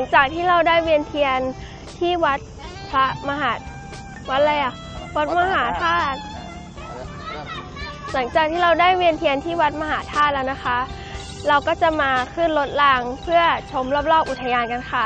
งจากที่เราได้เวียนเทียนที่วัดพระมหาวัดอะไรอะวัดมหาธาตุหลังจากที่เราได้เวียนเทียนที่วัดมหาธาตุแล้วนะคะ เราก็จะมาขึ้นรถรางเพื่อชมรอบๆอุทยานกันค่ะ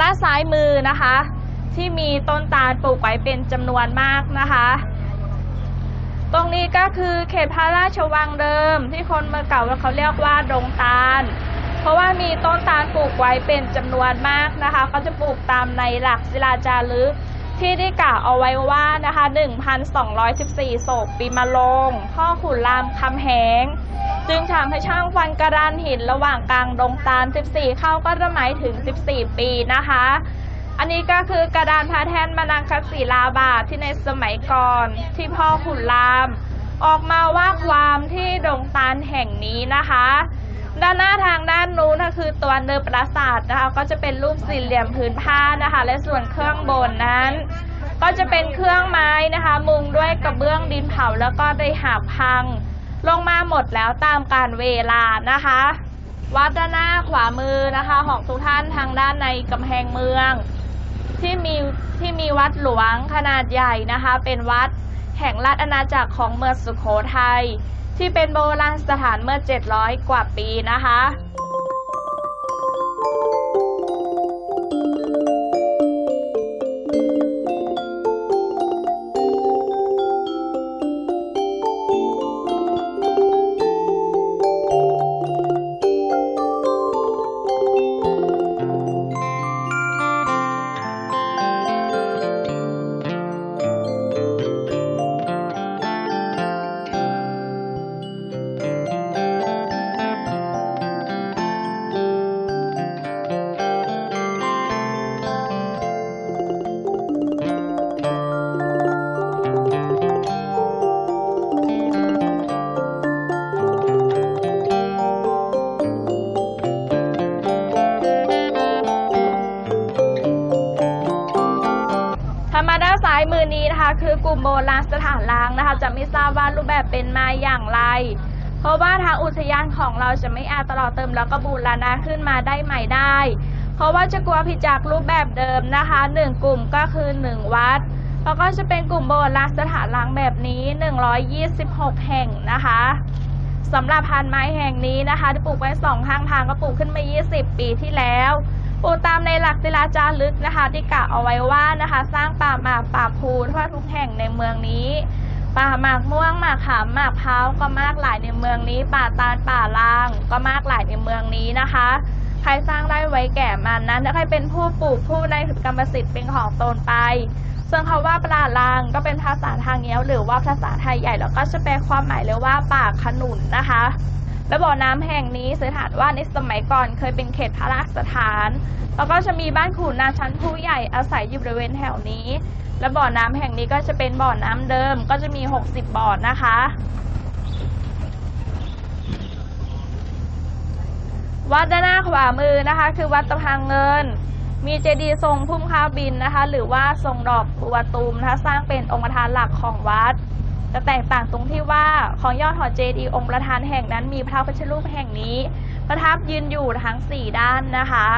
ด้านซ้ายมือนะคะ ที่มีต้นตาลปลูกไว้เป็นจำนวนมากนะคะ ตรงนี้ก็คือเขตพระราชวังเดิม ที่คนเมื่อเก่าเขาเรียกว่าดงตาล เพราะว่ามีต้นตาลปลูกไว้เป็นจำนวนมากนะคะเขาจะปลูกตามในหลักศิลาจารึกที่ได้กล่าวเอาไว้ว่านะคะ 1,214โศกปีมะลงพ่อขุนรามคำแหง จึงทำให้ช่างฟันกระดานหินระหว่างกลางดงตาล 14 เข้าก็จะหมายถึง 14 ปีนะคะ อันนี้ก็คือกระดานพระแท่นมานังคศิลาบาทที่ในสมัยก่อนที่พ่อขุนราม ออกมาว่าความที่ดงตาลแห่งนี้นะคะ ด้านหน้าทางด้านนู้นก็คือตัวเนินปราสาทนะคะก็จะเป็นรูปสี่เหลี่ยมพื้นผ้านะคะ และส่วนเครื่องบนนั้นก็จะเป็นเครื่องไม้นะคะ มุงด้วยกระเบื้องดินเผาแล้วก็ได้หาบพัง ลงมาหมดแล้วตามการเวลานะคะ วัดด้านหน้าขวามือนะคะ ของทุกท่านทางด้านในกำแพงเมือง ที่มีที่มีวัดหลวงขนาดใหญ่นะคะ เป็นวัดแห่งราชอาณาจักรของเมืองสุโขทัยที่เป็นโบราณสถานเมื่อ 700 กว่าปีนะคะ มาด้านซ้ายมือนี้นะคะ คือกลุ่มโบราณสถานล้างนะคะ จะไม่ทราบว่ารูปแบบเป็นมาอย่างไร เพราะว่าทางอุทยานของเราจะไม่อาจตลอดเติมแล้วก็บูรณะขึ้นมาได้ใหม่ได้ เพราะว่าจะกลัวผิดจากรูปแบบเดิมนะคะหนึ่งกลุ่มก็คือหนึ่งวัด แล้วก็จะเป็นกลุ่มโบราณสถานล้างแบบนี้ 126 แห่งนะคะสำหรับพันไม้แห่งนี้นะคะที่ปลูกไว้สองข้างทางก็ปลูกขึ้นมา 20 ปีที่แล้ว ปูตามในหลักศิลาจารึกนะคะ ที่กล่าวเอาไว้ว่านะคะ สร้างป่าหมากป่าพูทั่วทุกแห่งในเมืองนี้ป่าหมากม่วงหมากขามหมากพร้าก็มากหลายในเมืองนี้ ป่าตาลป่าลาง ก็มากหลายในเมืองนี้นะคะ ใครสร้างได้ไว้แก่มันนั้นถ้าใครเป็นผู้ปลูกผู้ได้กรรมสิทธิ์เป็นของตนไปส่วนคำว่าป่าลางก็เป็นภาษาทางเงี้ยวหรือว่าภาษาไทยใหญ่แล้วก็จะแปลความหมายเลยว่าป่าขนุนนะคะ และบ่อน้ำแห่งนี้สันนิษฐานว่าในสมัยก่อนเคยเป็นเขตพระราชสถาน แล้วก็จะมีบ้านขุนนางชั้นผู้ใหญ่อาศัยอยู่บริเวณแถวนี้ และบ่อน้ำแห่งนี้ก็จะเป็นบ่อน้ำเดิมก็จะมี 60 บ่อนะคะ วัดด้านหน้าขวามือนะคะ คือวัดตะพังเงิน มีเจดีย์ทรงพุ่มข้าวบินนะคะ หรือว่าทรงดอกบัวตูมนะคะสร้างเป็นองค์ประธานหลักของวัด จะแตกต่างตรงที่ว่าของยอดหอเจดีย์องค์ประธานแห่งนั้นมีพระพุทธรูปแห่งนี้ ประทับยืนอยู่ทั้ง 4 ด้านนะคะ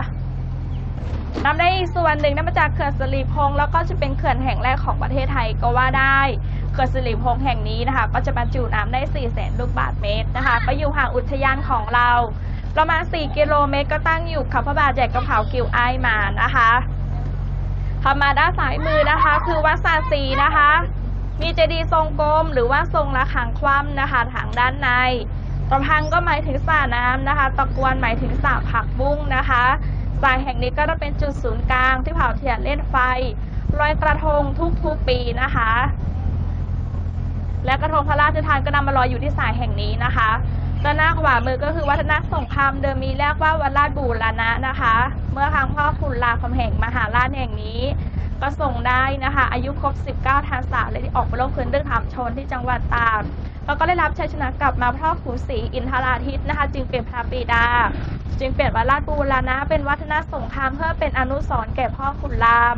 นำได้อีกส่วนหนึ่งนั่นมาจากเขื่อนสิริพงษ์แล้วก็จะเป็นเขื่อนแห่งแรกของประเทศไทยก็ว่าได้เขื่อนสิริพงษ์แห่งนี้นะคะ ก็จะบรรจุน้ำได้ 4 0 0แสนลูกบาศก์เมตรนะคะก็อยู่ห่างอุทยานของเรา ประมาณ 4 กิโลเมตร ก็ตั้งอยู่ขับพระบาทใหญ่กระเพรากิวไอมานะคะขับมาด้านซ้ายมือนะคะ คือวัดสาสีนะคะ มีเจดีย์ทรงกลมหรือว่าทรงระฆังคว่ำนะคะทางด้านในตะพังก็หมายถึงสระน้ำนะคะ ตะกวนหมายถึงสระผักบุ้งนะคะสายแห่งนี้ก็จะเป็นจุดศูนย์กลางที่เผาเทียนเล่นไฟลอยกระทงทุกๆปีนะคะ และกระทงพระราชทานก็นำมาลอยอยู่ที่สายแห่งนี้นะคะด้านหน้าขวามือก็คือวัฒนสงครามเดิมมีเรียกว่าวัดราชบูรณะนะคะ เมื่อครั้งพ่อขุนรามคำแห่งมหาราชแห่งนี้ ก็ส่งได้นะคะ อายุครบ 19ทรรษาเลยที่ออกไปลงพื้นเรื่องถามชนที่จังหวัดตากแล้วก็ได้รับชัยชนะกลับมาพ่อขุนศรีอินทราทิตนะคะ จึงเปลี่ยนพระปีดา จึงเปลี่ยนวัดราชบูรณะเป็นวัฒนสงครามเพื่อเป็นอนุสรณ์แก่พ่อขุนราม